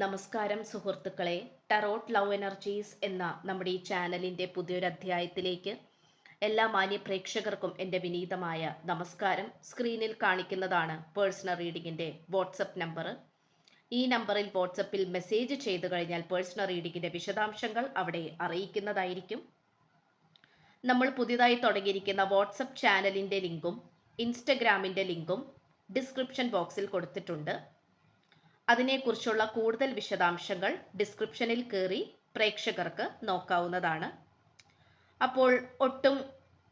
നമസ്കാരം സുഹൃത്തുക്കളെ. Tarot love energies എന്ന നമ്മുടെ ഈ ചാനലിന്റെ പുതിയൊരു അധ്യായത്തിലേക്ക് എല്ലാ മാന്യ പ്രേക്ഷകർക്കും എന്റെ വിനീതമായ നമസ്കാരം. സ്ക്രീനിൽ കാണിക്കുന്നതാണ് പേഴ്സണൽ റീഡിങ്ങിന്റെ വാട്സപ്പ് നമ്പർ ഈ നമ്പറിൽ വാട്സപ്പിൽ മെസ്സേജ് ചെയ്തു കഴിഞ്ഞാൽ പേഴ്സണൽ റീഡിങ്ങിന്റെ വിശദാംശങ്ങൾ അവിടെ അറിയിക്കുന്നതായിരിക്കും. നമ്മൾ പുതിയതായി തുടങ്ങിയിരിക്കുന്ന വാട്സപ്പ് ചാനലിന്റെ ലിങ്കും ഇൻസ്റ്റഗ്രാമിന്റെ ലിങ്കും ഡിസ്ക്രിപ്ഷൻ ബോക്സിൽ കൊടുത്തിട്ടുണ്ട്. അതിനെക്കുറിച്ചുള്ള കൂടുതൽ വിശദാംശങ്ങൾ ഡിസ്ക്രിപ്ഷനിൽ കയറി പ്രേക്ഷകർക്ക് നോക്കാവുന്നതാണ്. അപ്പോൾ ഒട്ടും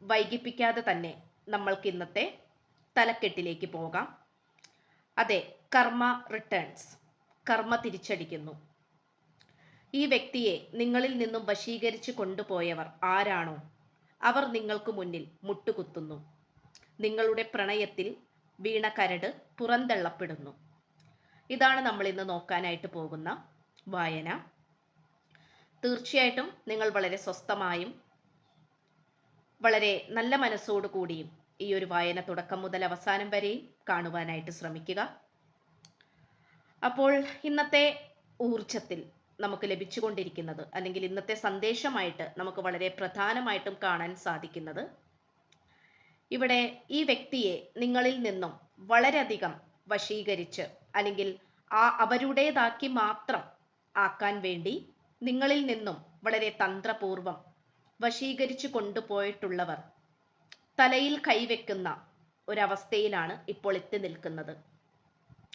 വൈകിപ്പിക്കാതെ തന്നെ നമ്മൾക്ക് ഇന്നത്തെ തലക്കെട്ടിലേക്ക് പോകാം. അതെ കർമ്മ റിട്ടേൺസ് കർമ്മ തിരിച്ചടിക്കുന്നു. ഈ വ്യക്തിയെ നിങ്ങളിൽ നിന്നും വശീകരിച്ച് കൊണ്ടുപോയവർ ആരാണോ? അവർ നിങ്ങൾക്ക് മുന്നിൽ മുട്ടുകുത്തുന്നു. നിങ്ങളുടെ പ്രണയത്തിൽ വീണ കരട് പുറന്തള്ളപ്പെടുന്നു. ഇതാണ് നമ്മൾ ഇന്ന് നോക്കാനായിട്ട് പോകുന്ന വായന. തീർച്ചയായിട്ടും നിങ്ങൾ വളരെ സ്വസ്ഥമായും വളരെ നല്ല മനസ്സോടു കൂടിയും ഈ ഒരു വായന തുടക്കം മുതൽ അവസാനം വരെയും കാണുവാനായിട്ട് ശ്രമിക്കുക. അപ്പോൾ ഇന്നത്തെ ഊർജത്തിൽ നമുക്ക് ലഭിച്ചുകൊണ്ടിരിക്കുന്നത് അല്ലെങ്കിൽ ഇന്നത്തെ സന്ദേശമായിട്ട് നമുക്ക് വളരെ പ്രധാനമായിട്ടും കാണാൻ സാധിക്കുന്നത് ഇവിടെ ഈ വ്യക്തിയെ നിങ്ങളിൽ നിന്നും വളരെയധികം വശീകരിച്ച് അല്ലെങ്കിൽ ആ അവരുടേതാക്കി മാത്രം ആക്കാൻ വേണ്ടി നിങ്ങളിൽ നിന്നും വളരെ തന്ത്രപൂർവം വശീകരിച്ചു കൊണ്ടുപോയിട്ടുള്ളവർ തലയിൽ കൈവെക്കുന്ന ഒരവസ്ഥയിലാണ് ഇപ്പോൾ എത്തി നിൽക്കുന്നത്.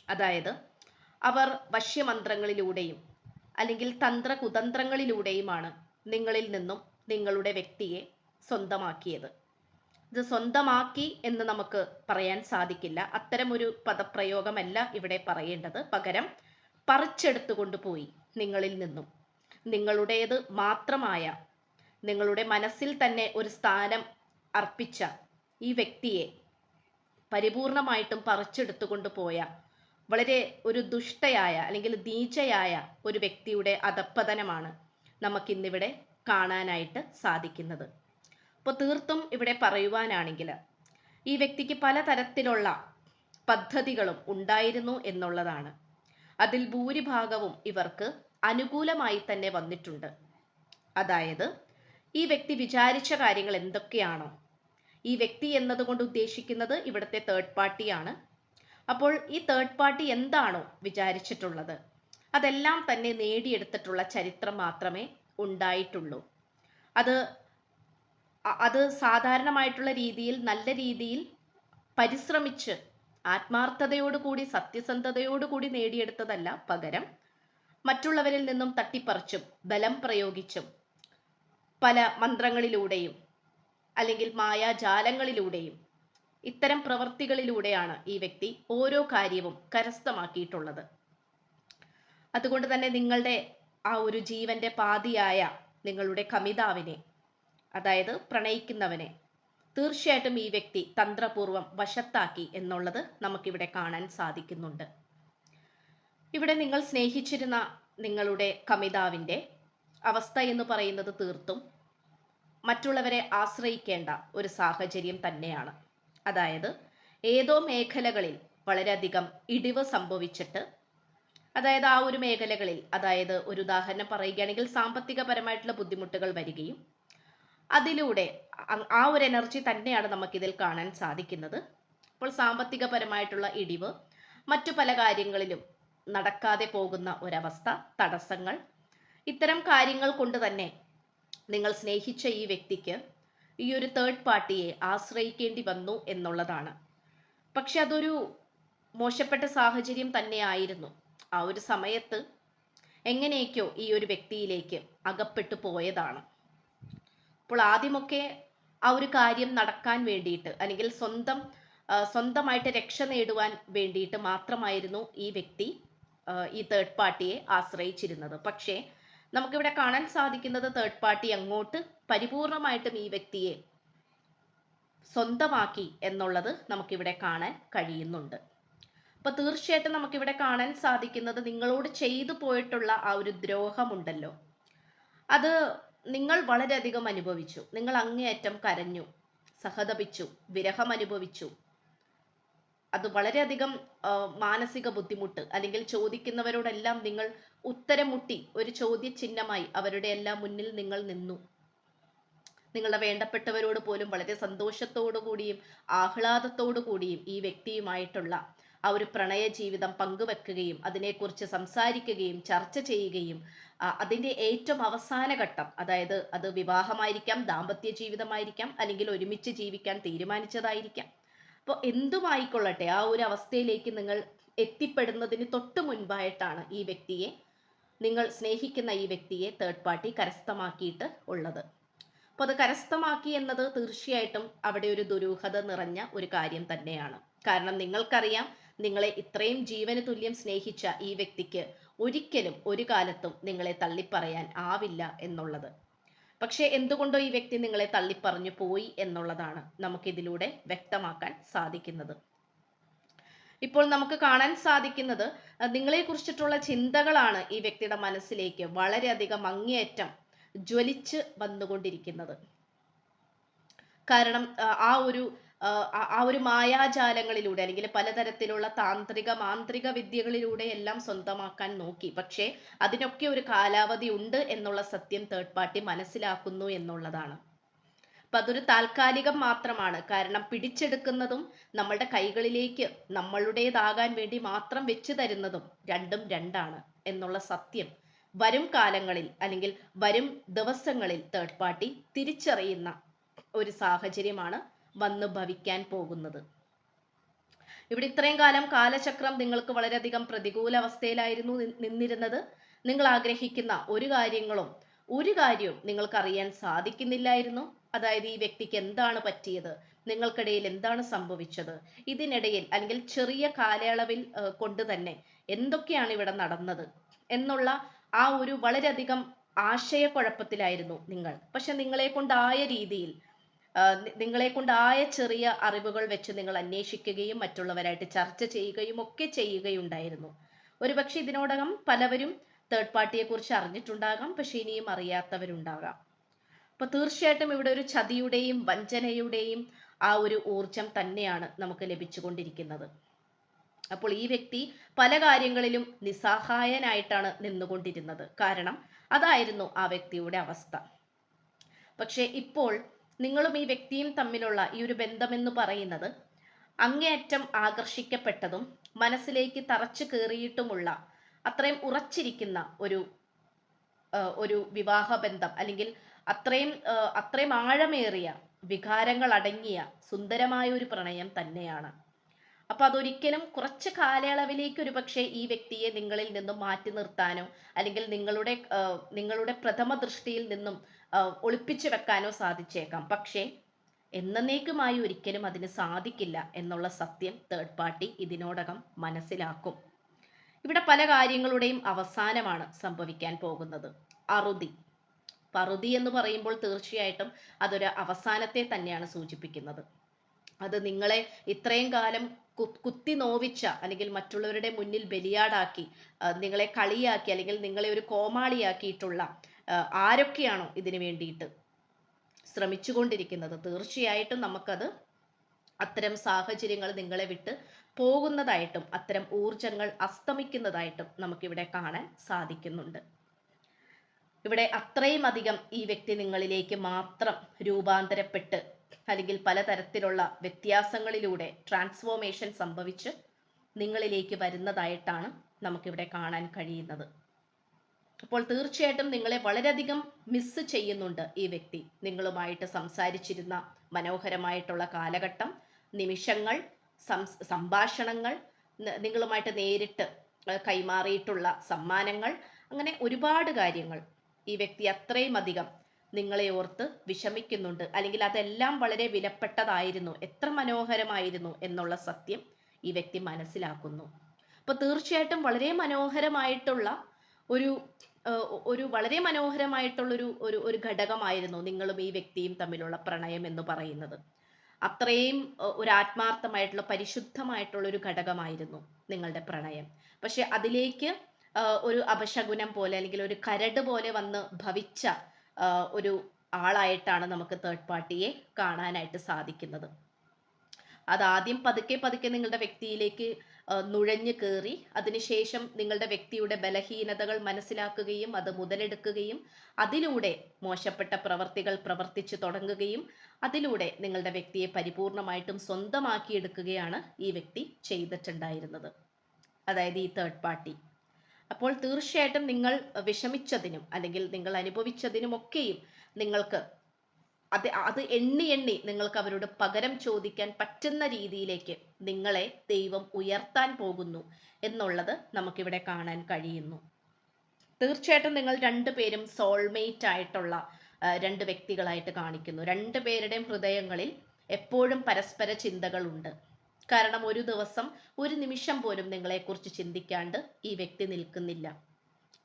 അതായത് അവർ വശ്യമന്ത്രങ്ങളിലൂടെയും അല്ലെങ്കിൽ തന്ത്ര കുതന്ത്രങ്ങളിലൂടെയുമാണ് നിങ്ങളിൽ നിന്നും നിങ്ങളുടെ വ്യക്തിയെ സ്വന്തമാക്കിയത്. ഇത് സ്വന്തമാക്കി എന്ന് നമുക്ക് പറയാൻ സാധിക്കില്ല. അത്തരമൊരു പദപ്രയോഗമല്ല ഇവിടെ പറയേണ്ടത്. പകരം പറിച്ചെടുത്തു കൊണ്ടുപോയി നിങ്ങളിൽ നിന്നും. നിങ്ങളുടേത് മാത്രമായ നിങ്ങളുടെ മനസ്സിൽ തന്നെ ഒരു സ്ഥാനം അർപ്പിച്ച ഈ വ്യക്തിയെ പരിപൂർണമായിട്ടും പറിച്ചെടുത്തുകൊണ്ട് കൊണ്ടുപോയ വളരെ ഒരു ദുഷ്ടയായ അല്ലെങ്കിൽ നീചയായ ഒരു വ്യക്തിയുടെ അധപ്പതനമാണ് നമുക്കിന്നിവിടെ കാണാനായിട്ട് സാധിക്കുന്നത്. അപ്പോൾ തീർത്തും ഇവിടെ പറയുവാനാണെങ്കിൽ ഈ വ്യക്തിക്ക് പലതരത്തിലുള്ള പദ്ധതികളും ഉണ്ടായിരുന്നു എന്നുള്ളതാണ്. അതിൽ ഭൂരിഭാഗവും ഇവർക്ക് അനുകൂലമായി തന്നെ വന്നിട്ടുണ്ട്. അതായത് ഈ വ്യക്തി വിചാരിച്ച കാര്യങ്ങൾ എന്തൊക്കെയാണോ? ഈ വ്യക്തി എന്നതുകൊണ്ട് ഉദ്ദേശിക്കുന്നത് ഇവിടുത്തെ തേർഡ് പാർട്ടിയാണ് അപ്പോൾ ഈ തേർഡ് പാർട്ടി എന്താണോ വിചാരിച്ചിട്ടുള്ളത്? അതെല്ലാം തന്നെ നേടിയെടുത്തിട്ടുള്ള ചരിത്രം മാത്രമേ ഉണ്ടായിട്ടുള്ളൂ. അത് അത് സാധാരണമായിട്ടുള്ള രീതിയിൽ നല്ല രീതിയിൽ പരിശ്രമിച്ച് ആത്മാർത്ഥതയോടുകൂടി സത്യസന്ധതയോടുകൂടി നേടിയെടുത്തതല്ല പകരം. മറ്റുള്ളവരിൽ നിന്നും തട്ടിപ്പറിച്ചും ബലം പ്രയോഗിച്ചും പല മന്ത്രങ്ങളിലൂടെയും അല്ലെങ്കിൽ മായാജാലങ്ങളിലൂടെയും ഇത്തരം പ്രവൃത്തികളിലൂടെയാണ് ഈ വ്യക്തി ഓരോ കാര്യവും കരസ്ഥമാക്കിയിട്ടുള്ളത്. അതുകൊണ്ട് തന്നെ നിങ്ങളുടെ ആ ഒരു ജീവന്റെ പാതിയായ നിങ്ങളുടെ കമിതാവിനെ അതായത് പ്രണയിക്കുന്നവനെ. തീർച്ചയായിട്ടും ഈ വ്യക്തി തന്ത്രപൂർവം വശത്താക്കി എന്നുള്ളത് നമുക്കിവിടെ കാണാൻ സാധിക്കുന്നുണ്ട്. ഇവിടെ നിങ്ങൾ സ്നേഹിച്ചിരുന്ന നിങ്ങളുടെ കമിതാവിന്റെ അവസ്ഥ എന്ന് പറയുന്നത് തീർത്തും മറ്റുള്ളവരെ ആശ്രയിക്കേണ്ട ഒരു സാഹചര്യം തന്നെയാണ്. അതായത് ഏതോ മേഖലകളിൽ വളരെയധികം ഇടിവ് സംഭവിച്ചിട്ട് അതായത് ആ ഒരു മേഖലകളിൽ അതായത് ഒരു ഉദാഹരണം പറയുകയാണെങ്കിൽ സാമ്പത്തികപരമായിട്ടുള്ള ബുദ്ധിമുട്ടുകൾ വരികയും അതിലൂടെ ആ ഒരു എനർജി തന്നെയാണ് നമുക്കിതിൽ കാണാൻ സാധിക്കുന്നത്. അപ്പോൾ സാമ്പത്തികപരമായിട്ടുള്ള ഇടിവ് മറ്റു പല കാര്യങ്ങളിലും നടക്കാതെ പോകുന്ന ഒരവസ്ഥ തടസ്സങ്ങൾ ഇത്തരം കാര്യങ്ങൾ കൊണ്ട് തന്നെ നിങ്ങൾ സ്നേഹിച്ച ഈ വ്യക്തിക്ക് ഈ ഒരു തേർഡ് പാർട്ടിയെ ആശ്രയിക്കേണ്ടി വന്നു എന്നുള്ളതാണ്. പക്ഷെ അതൊരു മോശപ്പെട്ട സാഹചര്യം തന്നെയായിരുന്നു. ആ ഒരു സമയത്ത് എങ്ങനെയൊക്കെയോ ഈ ഒരു വ്യക്തിയിലേക്ക് അകപ്പെട്ടു പോയതാണ്. അപ്പോൾ ആദ്യമൊക്കെ ആ ഒരു കാര്യം നടക്കാൻ വേണ്ടിയിട്ട് അല്ലെങ്കിൽ സ്വന്തം സ്വന്തമായിട്ട് രക്ഷ നേടുവാൻ വേണ്ടിയിട്ട് മാത്രമായിരുന്നു ഈ വ്യക്തി ഈ തേർഡ് പാർട്ടിയെ ആശ്രയിച്ചിരുന്നത്. പക്ഷേ നമുക്കിവിടെ കാണാൻ സാധിക്കുന്നത് തേർഡ് പാർട്ടി അങ്ങോട്ട് പരിപൂർണമായിട്ടും ഈ വ്യക്തിയെ സ്വന്തമാക്കി എന്നുള്ളത് നമുക്കിവിടെ കാണാൻ കഴിയുന്നുണ്ട്. അപ്പൊ തീർച്ചയായിട്ടും നമുക്കിവിടെ കാണാൻ സാധിക്കുന്നത് നിങ്ങളോട് ചെയ്തു പോയിട്ടുള്ള ആ ഒരു ദ്രോഹമുണ്ടല്ലോ. അത് നിങ്ങൾ വളരെയധികം അനുഭവിച്ചു. നിങ്ങൾ അങ്ങേയറ്റം കരഞ്ഞു സഹതപിച്ചു വിരഹം അനുഭവിച്ചു. അത് വളരെയധികം മാനസിക ബുദ്ധിമുട്ട് അല്ലെങ്കിൽ ചോദിക്കുന്നവരോടെല്ലാം നിങ്ങൾ ഉത്തരം മുട്ടി ഒരു ചോദ്യചിഹ്നമായി അവരുടെ എല്ലാം മുന്നിൽ നിങ്ങൾ നിന്നു. നിങ്ങളുടെ വേണ്ടപ്പെട്ടവരോട് പോലും വളരെ സന്തോഷത്തോടു കൂടിയും ആഹ്ലാദത്തോടു കൂടിയും ഈ വ്യക്തിയുമായിട്ടുള്ള ആ ഒരു പ്രണയ ജീവിതം പങ്കുവെക്കുകയും അതിനെക്കുറിച്ച് സംസാരിക്കുകയും ചർച്ച ചെയ്യുകയും അതിന്റെ ഏറ്റവും അവസാന ഘട്ടം അതായത് അത് വിവാഹമായിരിക്കാം ദാമ്പത്യ ജീവിതമായിരിക്കാം അല്ലെങ്കിൽ ഒരുമിച്ച് ജീവിക്കാൻ തീരുമാനിച്ചതായിരിക്കാം. അപ്പോൾ എന്തുമായിക്കൊള്ളട്ടെ ആ ഒരു അവസ്ഥയിലേക്ക് നിങ്ങൾ എത്തിപ്പെടുന്നതിന് തൊട്ട് മുൻപായിട്ടാണ് ഈ വ്യക്തിയെ നിങ്ങൾ സ്നേഹിക്കുന്ന ഈ വ്യക്തിയെ തേർഡ് പാർട്ടി കരസ്ഥമാക്കിയിട്ട് ഉള്ളത്. അപ്പോൾ അത് കരസ്ഥമാക്കി എന്നത് തീർച്ചയായിട്ടും അവിടെ ഒരു ദുരൂഹത നിറഞ്ഞ ഒരു കാര്യം തന്നെയാണ്. കാരണം നിങ്ങൾക്കറിയാം നിങ്ങളെ ഇത്രയും ജീവന് തുല്യം സ്നേഹിച്ച ഈ വ്യക്തിക്ക് ഒരിക്കലും ഒരു കാലത്തും നിങ്ങളെ തള്ളിപ്പറയാൻ ആവില്ല എന്നുള്ളത്. പക്ഷേ എന്തുകൊണ്ടോ ഈ വ്യക്തി നിങ്ങളെ തള്ളിപ്പറഞ്ഞു പോയി എന്നുള്ളതാണ് നമുക്കിതിലൂടെ വ്യക്തമാക്കാൻ സാധിക്കുന്നത്. ഇപ്പോൾ നമുക്ക് കാണാൻ സാധിക്കുന്നത് നിങ്ങളെ കുറിച്ചിട്ടുള്ള ചിന്തകളാണ് ഈ വ്യക്തിയുടെ മനസ്സിലേക്ക് വളരെയധികം അങ്ങേയറ്റം ജ്വലിച്ച് വന്നുകൊണ്ടിരിക്കുന്നത്. കാരണം ആ ഒരു ആ, ഒരു മായാജാലങ്ങളിലൂടെ അല്ലെങ്കിൽ പലതരത്തിലുള്ള താന്ത്രിക മാന്ത്രിക വിദ്യകളിലൂടെ എല്ലാം സ്വന്തമാക്കാൻ നോക്കി. പക്ഷേ അതിനൊക്കെ ഒരു കാലാവധി ഉണ്ട് എന്നുള്ള സത്യം തേർഡ് പാർട്ടി മനസ്സിലാക്കുന്നു എന്നുള്ളതാണ്. അപ്പൊ അതൊരു താൽക്കാലികം മാത്രമാണ്. കാരണം പിടിച്ചെടുക്കുന്നതും നമ്മളുടെ കൈകളിലേക്ക് നമ്മളുടേതാകാൻ വേണ്ടി മാത്രം വെച്ചു തരുന്നതും രണ്ടും രണ്ടാണ് എന്നുള്ള സത്യം വരും കാലങ്ങളിൽ അല്ലെങ്കിൽ വരും ദിവസങ്ങളിൽ തേർഡ് പാർട്ടി തിരിച്ചറിയുന്ന ഒരു സാഹചര്യമാണ് വന്ന് ഭവിക്കാൻ പോകുന്നത്. ഇവിടെ ഇത്രയും കാലം കാലചക്രം നിങ്ങൾക്ക് വളരെയധികം പ്രതികൂല അവസ്ഥയിലായിരുന്നു നിന്നിരുന്നത്. നിങ്ങൾ ആഗ്രഹിക്കുന്ന ഒരു കാര്യങ്ങളും ഒരു കാര്യവും നിങ്ങൾക്ക് അറിയാൻ സാധിക്കുന്നില്ലായിരുന്നു. അതായത് ഈ വ്യക്തിക്ക് എന്താണ് പറ്റിയത്? നിങ്ങൾക്കിടയിൽ എന്താണ് സംഭവിച്ചത്? ഇതിനിടയിൽ അല്ലെങ്കിൽ ചെറിയ കാലയളവിൽ കൊണ്ട് തന്നെ എന്തൊക്കെയാണ് ഇവിടെ നടന്നത്? എന്നുള്ള ആ ഒരു വളരെയധികം ആശയക്കുഴപ്പത്തിലായിരുന്നു നിങ്ങൾ. പക്ഷെ നിങ്ങളെ കൊണ്ടായ രീതിയിൽ നിങ്ങളെ കൊണ്ടായ ചെറിയ അറിവുകൾ വെച്ച് നിങ്ങൾ അന്വേഷിക്കുകയും മറ്റുള്ളവരായിട്ട് ചർച്ച ചെയ്യുകയും ഒക്കെ ചെയ്യുകയുണ്ടായിരുന്നു. ഒരുപക്ഷെ ഇതിനോടകം പലവരും തേർഡ് പാർട്ടിയെ കുറിച്ച് അറിഞ്ഞിട്ടുണ്ടാകാം പക്ഷെ ഇനിയും അറിയാത്തവരുണ്ടാകാം. അപ്പൊ തീർച്ചയായിട്ടും ഇവിടെ ഒരു ചതിയുടെയും വഞ്ചനയുടെയും ആ ഒരു ഊർജം തന്നെയാണ് നമുക്ക് ലഭിച്ചുകൊണ്ടിരിക്കുന്നത്. അപ്പോൾ ഈ വ്യക്തി പല കാര്യങ്ങളിലും നിസ്സഹായനായിട്ടാണ് നിന്നുകൊണ്ടിരുന്നത്. കാരണം അതായിരുന്നു ആ വ്യക്തിയുടെ അവസ്ഥ. പക്ഷേ ഇപ്പോൾ നിങ്ങളും ഈ വ്യക്തിയും തമ്മിലുള്ള ഈ ഒരു ബന്ധമെന്ന് പറയുന്നത് അങ്ങേയറ്റം ആകർഷിക്കപ്പെട്ടതും മനസ്സിലേക്ക് തറച്ചു കയറിയിട്ടുമുള്ള അത്രയും ഉറച്ചിരിക്കുന്ന ഒരു ഒരു വിവാഹ ബന്ധം അല്ലെങ്കിൽ അത്രയും അത്രയും ആഴമേറിയ വികാരങ്ങൾ അടങ്ങിയ സുന്ദരമായ ഒരു പ്രണയം തന്നെയാണ്. അപ്പൊ അതൊരിക്കലും കുറച്ച് കാലയളവിലേക്ക് ഒരു പക്ഷേ ഈ വ്യക്തിയെ നിങ്ങളിൽ നിന്നും മാറ്റി നിർത്താനോ അല്ലെങ്കിൽ നിങ്ങളുടെ നിങ്ങളുടെ പ്രഥമ ദൃഷ്ടിയിൽ നിന്നും ഒളിപ്പിച്ചു വെക്കാനോ സാധിച്ചേക്കാം. പക്ഷേ എന്നേക്കുമായി ഒരിക്കലും അതിന് സാധിക്കില്ല എന്നുള്ള സത്യം തേർഡ് പാർട്ടി ഇതിനോടകം മനസ്സിലാക്കും. ഇവിടെ പല കാര്യങ്ങളുടെയും അവസാനമാണ് സംഭവിക്കാൻ പോകുന്നത്. അറുതി. പറുതി എന്ന് പറയുമ്പോൾ തീർച്ചയായിട്ടും അതൊരു അവസാനത്തെ തന്നെയാണ് സൂചിപ്പിക്കുന്നത്. അത് നിങ്ങളെ ഇത്രയും കാലം കുത്തി നോവിച്ച അല്ലെങ്കിൽ മറ്റുള്ളവരുടെ മുന്നിൽ ബലിയാടാക്കി നിങ്ങളെ കളിയാക്കി അല്ലെങ്കിൽ നിങ്ങളെ ഒരു കോമാളിയാക്കിയിട്ടുള്ള ആരൊക്കെയാണോ ഇതിനു വേണ്ടിയിട്ട് ശ്രമിച്ചുകൊണ്ടിരിക്കുന്നത്? തീർച്ചയായിട്ടും നമുക്കത് അത്തരം സാഹചര്യങ്ങൾ നിങ്ങളെ വിട്ട് പോകുന്നതായിട്ടും അത്തരം ഊർജങ്ങൾ അസ്തമിക്കുന്നതായിട്ടും നമുക്കിവിടെ കാണാൻ സാധിക്കുന്നുണ്ട്. ഇവിടെ അത്രയും അധികം ഈ വ്യക്തി നിങ്ങളിലേക്ക് മാത്രം രൂപാന്തരപ്പെട്ട് അല്ലെങ്കിൽ പലതരത്തിലുള്ള വ്യത്യാസങ്ങളിലൂടെ ട്രാൻസ്ഫോർമേഷൻ സംഭവിച്ച് നിങ്ങളിലേക്ക് വരുന്നതായിട്ടാണ് നമുക്കിവിടെ കാണാൻ കഴിയുന്നത്. അപ്പോൾ തീർച്ചയായിട്ടും നിങ്ങളെ വളരെയധികം മിസ് ചെയ്യുന്നുണ്ട് ഈ വ്യക്തി. നിങ്ങളുമായിട്ട് സംസാരിച്ചിരുന്ന മനോഹരമായിട്ടുള്ള കാലഘട്ടം നിമിഷങ്ങൾ സംഭാഷണങ്ങൾ നിങ്ങളുമായിട്ട് നേരിട്ട് കൈമാറിയിട്ടുള്ള സമ്മാനങ്ങൾ അങ്ങനെ ഒരുപാട് കാര്യങ്ങൾ ഈ വ്യക്തി അത്രയും അധികം നിങ്ങളെ ഓർത്ത് വിഷമിക്കുന്നുണ്ട്. അല്ലെങ്കിൽ അതെല്ലാം വളരെ വിലപ്പെട്ടതായിരുന്നു എത്ര മനോഹരമായിരുന്നു എന്നുള്ള സത്യം ഈ വ്യക്തി മനസ്സിലാക്കുന്നു. അപ്പൊ തീർച്ചയായിട്ടും വളരെ മനോഹരമായിട്ടുള്ള ഒരു ഒരു വളരെ മനോഹരമായിട്ടുള്ളൊരു ഒരു ഒരു ഘടകമായിരുന്നു നിങ്ങളും ഈ വ്യക്തിയും തമ്മിലുള്ള പ്രണയം എന്ന് പറയുന്നത്. അത്രയും ഒരു ആത്മാർത്ഥമായിട്ടുള്ള പരിശുദ്ധമായിട്ടുള്ള ഒരു ഘടകമായിരുന്നു നിങ്ങളുടെ പ്രണയം. പക്ഷെ അതിലേക്ക് ഒരു അപശകുനം പോലെ അല്ലെങ്കിൽ ഒരു കരട് പോലെ വന്ന് ഭവിച്ച ഒരു ആളായിട്ടാണ് നമുക്ക് തേർഡ് പാർട്ടിയെ കാണാനായിട്ട് സാധിക്കുന്നത്. അത് ആദ്യം പതുക്കെ പതുക്കെ നിങ്ങളുടെ വ്യക്തിയിലേക്ക് നുഴഞ്ഞു കയറി അതിനുശേഷം നിങ്ങളുടെ വ്യക്തിയുടെ ബലഹീനതകൾ മനസ്സിലാക്കുകയും അത് മുതലെടുക്കുകയും അതിലൂടെ മോശപ്പെട്ട പ്രവർത്തികൾ പ്രവർത്തിച്ചു തുടങ്ങുകയും അതിലൂടെ നിങ്ങളുടെ വ്യക്തിയെ പരിപൂർണമായിട്ടും സ്വന്തമാക്കിയെടുക്കുകയാണ് ഈ വ്യക്തി ചെയ്തിട്ടുണ്ടായിരുന്നത്. അതായത് ഈ തേർഡ് പാർട്ടി അപ്പോൾ തീർച്ചയായിട്ടും നിങ്ങൾ വിഷമിച്ചതിനും അല്ലെങ്കിൽ നിങ്ങൾ അനുഭവിച്ചതിനുമൊക്കെയും നിങ്ങൾക്ക് അത് അത് എണ്ണി എണ്ണി നിങ്ങൾക്ക് അവരോട് പകരം ചോദിക്കാൻ പറ്റുന്ന രീതിയിലേക്ക് നിങ്ങളെ ദൈവം ഉയർത്താൻ പോകുന്നു എന്നുള്ളത് നമുക്കിവിടെ കാണാൻ കഴിയുന്നു. തീർച്ചയായിട്ടും നിങ്ങൾ രണ്ടുപേരും സോൾമേറ്റ് ആയിട്ടുള്ള രണ്ട് വ്യക്തികളായിട്ട് കാണിക്കുന്നു. രണ്ടു പേരുടെയും ഹൃദയങ്ങളിൽ എപ്പോഴും പരസ്പര ചിന്തകളുണ്ട്. കാരണം ഒരു ദിവസം ഒരു നിമിഷം പോലും നിങ്ങളെക്കുറിച്ച് ചിന്തിക്കാണ്ട് ഈ വ്യക്തി നിൽക്കുന്നില്ല.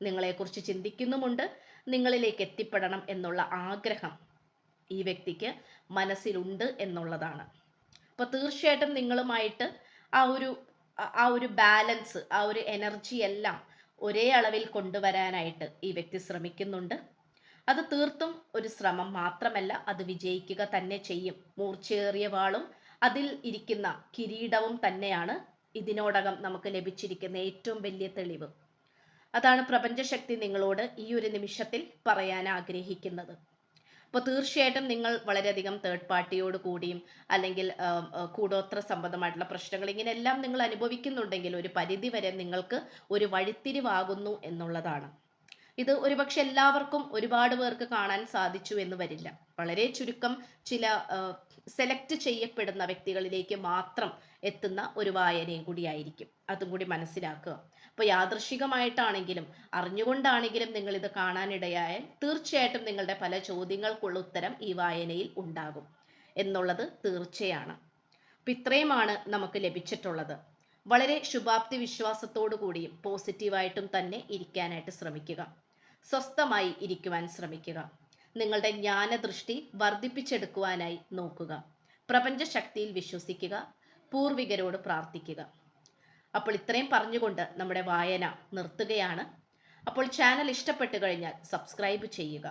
നിങ്ങളെക്കുറിച്ച് ചിന്തിക്കുന്നുമുണ്ട്. നിങ്ങളിലേക്ക് എത്തിപ്പെടണം എന്നുള്ള ആഗ്രഹം ഈ വ്യക്തിക്ക് മനസ്സിലുണ്ട് എന്നുള്ളതാണ്. അപ്പോൾ തീർച്ചയായിട്ടും നിങ്ങളുമായിട്ട് ആ ഒരു ആ- ഒരു ബാലൻസ് ആ ഒരു എനർജി എല്ലാം ഒരേ അളവിൽ കൊണ്ടുവരാനായിട്ട് ഈ വ്യക്തി ശ്രമിക്കുന്നുണ്ട്. അത് തീർത്തും ഒരു ശ്രമം മാത്രമല്ല അത് വിജയിക്കുക തന്നെ ചെയ്യും. മൂർച്ചയേറിയ വാളും അതിൽ ഇരിക്കുന്ന കിരീടവും തന്നെയാണ് ഇതിനോടകം നമുക്ക് ലഭിച്ചിരിക്കുന്ന ഏറ്റവും വലിയ തെളിവ്. അതാണ് പ്രപഞ്ചശക്തി നിങ്ങളോട് ഈ ഒരു നിമിഷത്തിൽ പറയാൻ ആഗ്രഹിക്കുന്നത്. അപ്പോൾ തീർച്ചയായിട്ടും നിങ്ങൾ വളരെയധികം തേർഡ് പാർട്ടിയോട് കൂടിയും അല്ലെങ്കിൽ കൂടോത്ര സംബന്ധമായിട്ടുള്ള പ്രശ്നങ്ങൾ ഇങ്ങനെയെല്ലാം നിങ്ങൾ അനുഭവിക്കുന്നുണ്ടെങ്കിൽ ഒരു പരിധി വരെ നിങ്ങൾക്ക് ഒരു വഴിത്തിരിവാകുന്നു എന്നുള്ളതാണ്. ഇത് ഒരുപക്ഷെ എല്ലാവർക്കും ഒരുപാട് പേർക്ക് കാണാൻ സാധിച്ചു എന്ന് വരില്ല. വളരെ ചുരുക്കം ചില സെലക്ട് ചെയ്യപ്പെടുന്ന വ്യക്തികളിലേക്ക് മാത്രം എത്തുന്ന ഒരു വായനയും കൂടിയായിരിക്കും അതും കൂടി മനസ്സിലാക്കുക. അപ്പോൾ യാദൃശികമായിട്ടാണെങ്കിലും അറിഞ്ഞുകൊണ്ടാണെങ്കിലും നിങ്ങൾ ഇത് കാണാനിടയായാൽ തീർച്ചയായിട്ടും നിങ്ങളുടെ പല ചോദ്യങ്ങൾക്കുള്ള ഉത്തരം ഈ വായനയിൽ ഉണ്ടാകും എന്നുള്ളത് തീർച്ചയാണ്. അപ്പം ഇത്രയുമാണ് നമുക്ക് ലഭിച്ചിട്ടുള്ളത്. വളരെ ശുഭാപ്തി വിശ്വാസത്തോടു കൂടിയും പോസിറ്റീവായിട്ടും തന്നെ ഇരിക്കാനായിട്ട് ശ്രമിക്കുക. സ്വസ്ഥമായി ഇരിക്കുവാൻ ശ്രമിക്കുക. നിങ്ങളുടെ ജ്ഞാനദൃഷ്ടി വർദ്ധിപ്പിച്ചെടുക്കുവാനായി നോക്കുക. പ്രപഞ്ച ശക്തിയിൽ വിശ്വസിക്കുക. പൂർവികരോട് പ്രാർത്ഥിക്കുക. അപ്പോൾ ഇത്രയും പറഞ്ഞുകൊണ്ട് നമ്മുടെ വായന നിർത്തുകയാണ്. അപ്പോൾ ചാനൽ ഇഷ്ടപ്പെട്ടു കഴിഞ്ഞാൽ സബ്സ്ക്രൈബ് ചെയ്യുക.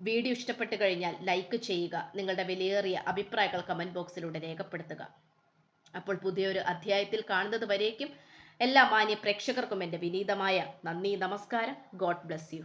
വീഡിയോ ഇഷ്ടപ്പെട്ടു കഴിഞ്ഞാൽ ലൈക്ക് ചെയ്യുക. നിങ്ങളുടെ വിലയേറിയ അഭിപ്രായങ്ങൾ കമന്റ് ബോക്സിലൂടെ രേഖപ്പെടുത്തുക. അപ്പോൾ പുതിയൊരു അധ്യായത്തിൽ കാണുന്നത് വരേക്കും എല്ലാ മാന്യ പ്രേക്ഷകർക്കും എന്റെ വിനീതമായ നന്ദി നമസ്കാരം. God bless you